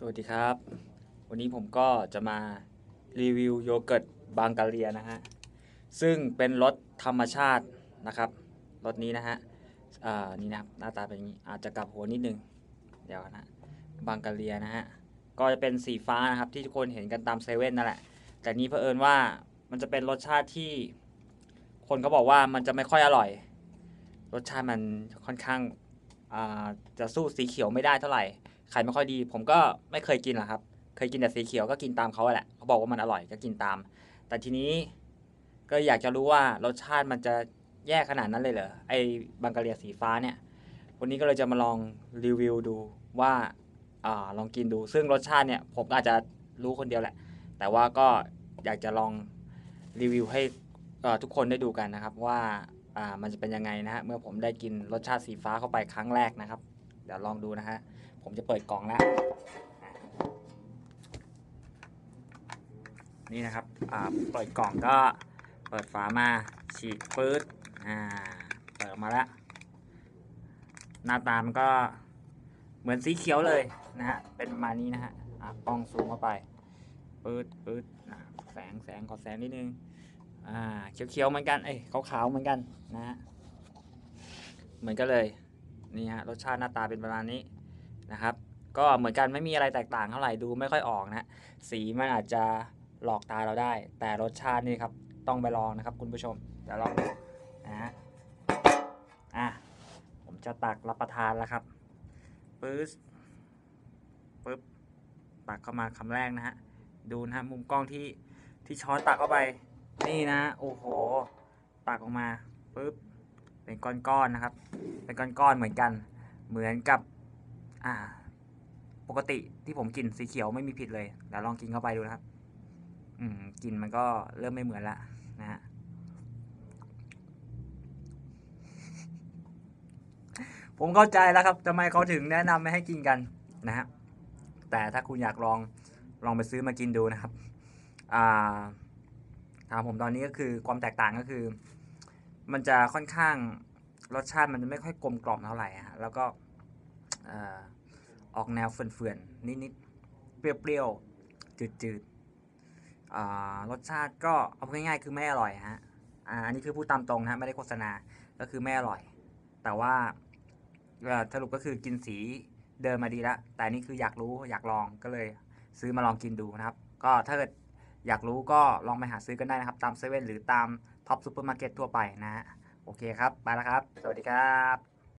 สวัสดีครับ วันนี้ผมก็จะมารีวิวโยเกิร์ตบางกาเลียนะฮะ ซึ่งเป็นรสธรรมชาตินะครับ รสนี้นะฮะอ่านี่นะครับหน้าตาเป็นอย่างนี้อาจจะกลับหัวนิดนึง เดี๋ยวนะ บางกาเลียนะฮะ ก็จะเป็นสีฟ้านะครับที่ทุกคนเห็นกันตามเซเว่นนั่นแหละ แต่นี้เผอิญว่ามันจะเป็นรสชาติที่คนเขาบอกว่ามันจะไม่ค่อยอร่อย รสชาติมันค่อนข้างจะสู้สีเขียวไม่ได้เท่าไหร่ ขายไม่ค่อยดี ผมก็ไม่เคยกินหรอกครับ เคยกินแต่สีเขียวก็กินตามเขาแหละเขาบอกว่ามันอร่อยก็กินตาม แต่ทีนี้ก็อยากจะรู้ว่ารสชาติมันจะแย่ขนาดนั้นเลยเหรอไอ้บังกะเลียสีฟ้าเนี่ย วันนี้ก็เลยจะมาลองรีวิวดูว่าอ่าลองกินดู ซึ่งรสชาติเนี่ยผมอาจจะรู้คนเดียวแหละ แต่ว่าก็อยากจะลองรีวิวให้ทุกคนได้ดูกันนะครับว่าอ่ามันจะเป็นยังไงนะฮะเมื่อผมได้กินรสชาติสีฟ้าเข้าไปครั้งแรกนะครับ เดี๋ยวลองดูนะฮะ ผมจะเปิดกล่องแล้วอะนี่นะครับอ่าเปิดกล่องก็เปิดฝามาฉีกปื๊ดอ่าเปิดออกมาแล้วหน้าตามันก็เหมือนสีเขียวเลยนะฮะเป็นประมาณนี้นะฮะอะกล้องซูมเข้าไปปื๊ดปื๊ดอะแสงแสงขอแสงนิดนึงอ่าเขียวๆเหมือนกันเอ้ยขาวๆเหมือนกันนะฮะเหมือนกันเลย นี่ฮะรสชาติหน้าตาเป็นประมาณนี้นะครับ ก็เหมือนกันไม่มีอะไรแตกต่างเท่าไหร่ดูไม่ค่อยออกนะสีมันอาจจะหลอกตาเราได้ แต่รสชาตินี่ครับต้องไปลองนะครับ คุณผู้ชมเดี๋ยวลองดูนะฮะอะผมจะตักรับประทานแล้วครับปึ๊บปึ๊บตักเข้ามาคำแรกนะฮะดูนะฮะมุมกล้องที่ที่ช้อนตักเข้าไป นี่นะโอ้โห ตักออกมาปึ๊บ เป็นก้อนๆนะครับ เป็นก้อนๆเหมือนกัน เหมือนกับอ่าปกติที่ผมกินสีเขียวไม่มีผิดเลยเดี๋ยวลองกินเข้าไปดูนะครับ อืมกินมันก็เริ่มไม่เหมือนละนะฮะผมเข้าใจแล้วครับทำไมเขาถึงแนะนำไม่ให้กินกันนะฮะแต่ถ้าคุณอยากลองลองไปซื้อมากินดูนะครับอ่าถามผมตอนนี้ก็คือความแตกต่างก็คือ มันจะค่อนข้างรสชาติมันจะไม่ค่อยกลมกล่อมเท่าไหร่ฮะแล้วก็อออกแนวเฟื่อนๆนิดๆเปรี้ยวๆจืดๆรสชาติก็เอาง่ายๆคือไม่อร่อยฮะอันนี้คือพูดตามตรงนะฮะไม่ได้โฆษณาก็คือไม่อร่อย แต่ว่าสรุปก็คือกินสีเดิมมาดีแล้วแต่อันนี่คืออยากรู้อยากลองก็เลยซื้อมาลองกินดูนะครับ ก็ถ้าเกิด อยากรู้ก็ลองไปหาซื้อกันได้นะครับ ตามเซเว่นหรือตามท็อปซูเปอร์มาร์เก็ตทั่วไปนะฮะโอเคครับ ไปแล้วครับ สวัสดีครับ